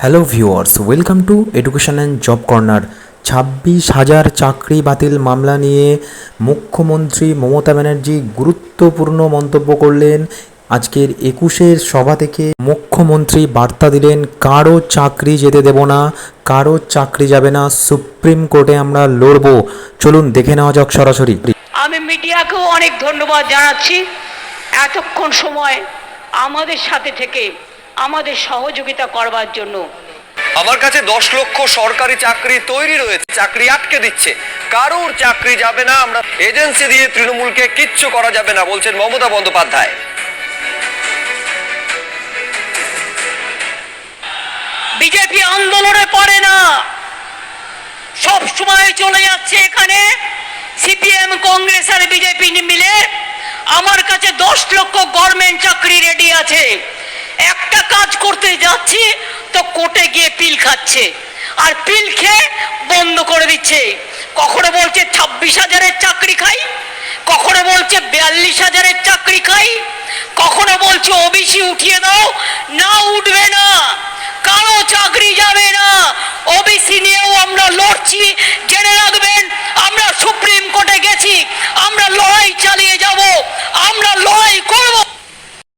Hello viewers welcome to education and job corner ছাব্বিশ হাজার চাকরি বাতিল মামলা নিয়ে মুখ্যমন্ত্রী মমতা ব্যানার্জি গুরুত্বপূর্ণ মন্তব্য করলেন। আজকের একুশের সভা থেকে মুখ্যমন্ত্রী বার্তা দিলেন, কারও চাকরি যেতে দেব না, কারও চাকরি যাবে না, সুপ্রিম কোর্টে আমরা লড়বো। চলুন দেখে নেওয়া যাক সরাসরি। আমি মিডিয়াকেও অনেক ধন্যবাদ জানাচ্ছি। এতক্ষণ সময় আমাদের সাথে থেকে আমাদের সহযোগিতা করবার জন্য। আমার কাছে দশ লক্ষ সরকারি চাকরি তৈরি রয়েছে চাকরি আটকে দিচ্ছে। কারোর চাকরি যাবে না আমরা এজেন্সি দিয়ে তৃণমূলকে কিচ্ছু করা যাবে না বলছেন মমতা বন্দ্যোপাধ্যায়। বিজেপি আন্দোলনে পড়ে না। সব সময় চলে যাচ্ছে এখানে। সিপিএম কংগ্রেস আর বিজেপি মিলে। আমার কাছে দশ লক্ষ গভর্নমেন্ট চাকরি রেডি আছে। পিল খাচ্ছে। আর পিল খেয়ে বন্ধ করে দিচ্ছে। কখনো বলছে ছাব্বিশ হাজারের চাকরি খাই, কখনো বলছে বিয়াল্লিশ হাজারের চাকরি খাই, কখনো বলছে ওবিসি উঠিয়ে দাও। না, উঠবে না। কারও চাকরি যাবে না। ওবিসি নিয়েও আমরা লড়ছি। জেনে রাখবেন, আমরা সুপ্রিম কোর্টে গেছি। আমরা লড়াই চালিয়ে যাব।